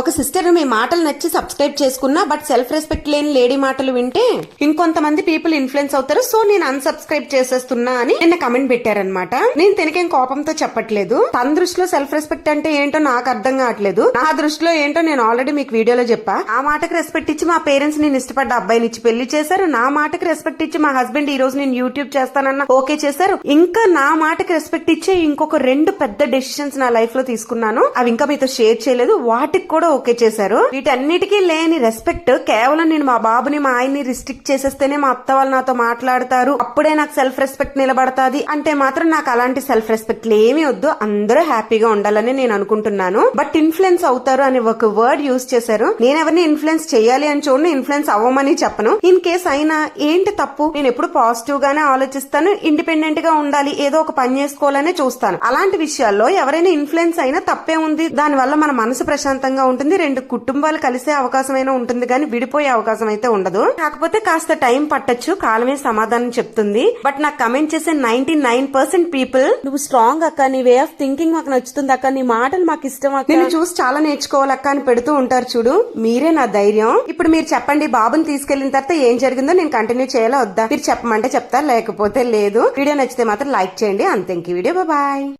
ఒక సిస్టర్ మీ మాటలు నచ్చి సబ్స్క్రైబ్ చేసుకున్నా బట్ సెల్ఫ్ రెస్పెక్ట్ లేని లేడీ మాటలు వింటే ఇంకొంతమంది పీపుల్ ఇన్ఫ్లుయెన్స్ అవుతారు. సో నేను అన్సబ్స్క్రైబ్ చేసేస్తున్నా అని నిన్న కమెంట్ పెట్టారనమాట నేను తినకేం కోపంతో చెప్పట్లేదు. తన దృష్టిలో సెల్ఫ్ రెస్పెక్ట్ అంటే ఏంటో నాకు అర్థం కావట్లేదు. నా దృష్టిలో ఏంటో నేను ఆల్రెడీ మీకు వీడియోలో చెప్పా. ఆ మాటకి రెస్పెక్ట్ ఇచ్చి మా పేరెంట్స్ నేను ఇష్టపడ్డ అబ్బాయిని ఇచ్చి పెళ్ళి చేశారు. నా మాటకి రెస్పెక్ట్ ఇచ్చి మా హస్బెండ్ ఈ రోజు నేను యూట్యూబ్ చేస్తానన్న ఓకే చేశారు. ఇంకా నా మాటకి రెస్పెక్ట్ ఇచ్చే ఇంకొక రెండు పెద్ద డెసిషన్స్ నా లైఫ్లో తీసుకున్నాను. అవి ఇంకా మీతో షేర్ చేయలేదు. వాటికి కూడా ఓకే చేశారు. వీటన్నిటికీ లేని రెస్పెక్ట్ కేవలం నేను మా బాబుని మా ఆయన్ని రిస్ట్రిక్ట్ చేసేస్తేనే మా అత్త వాళ్ళు నాతో మాట్లాడతారు. అప్పుడే నాకు సెల్ఫ్ రెస్పెక్ట్ నిలబడతాది. అంటే మాత్రం నాకు అలాంటి సెల్ఫ్ రెస్పెక్ట్ ఏమీ వద్దు. అందరూ హ్యాపీగా ఉండాలని నేను అనుకుంటున్నాను. బట్ ఇన్ఫ్లుయెన్స్ అవుతారు అనే ఒక వర్డ్ యూజ్ చేశారు. నేను ఎవరిని ఇన్ఫ్లుయెన్స్ చేయాలి అని చూడండి ఇన్ఫ్లుయెన్స్ అవ్వమని చెప్పను. ఇన్ కేస్ అయినా ఏంటి తప్పు? నేను ఎప్పుడు పాజిటివ్ గానే ఆలోచిస్తాను. ఇండిపెండెంట్గా ఉండాలి. ఏదో ఒక పని చేసుకోవాలనే చూస్తాను. అలాంటి విషయాల్లో ఎవరైనా ఇన్ఫ్లుయెన్స్ అయినా తప్పే ఉంది. దాని వల్ల మన మనసు ప్రశాంతంగా ఉంటుంది. రెండు కుటుంబాలు కలిసే అవకాశం అయినా ఉంటుంది కానీ విడిపోయే అవకాశం అయితే ఉండదు. కాకపోతే కాస్త టైం పట్టొచ్చు కాలమే సమాధానం చెప్తుంది. బట్ నాకు కమెంట్ చేసే నైన్టీ నైన్ పర్సెంట్ పీపుల్ నువ్వు స్ట్రాంగ్ అక్క నీ వే ఆఫ్ థింకింగ్ మాకు నచ్చుతుంది అక్క నీ మాటలు మాకు ఇష్టం అక్క. నేను చూసి చాలా నేర్చుకోవాలక్క అని పెడుతూ ఉంటారు చూడు. మీరే నా ధైర్యం. ఇప్పుడు మీరు చెప్పండి బాబుని తీసుకెళ్ళిన తర్వాత ఏం జరిగిందో నేను కంటిన్యూ చేయాలా వద్దా? మీరు చెప్పమంటే చెప్తా లేకపోతే లేదు. వీడియో నచ్చితే మాత్రం లైక్ చేయండి. అంతే ఇంక వీడియో. బాయ్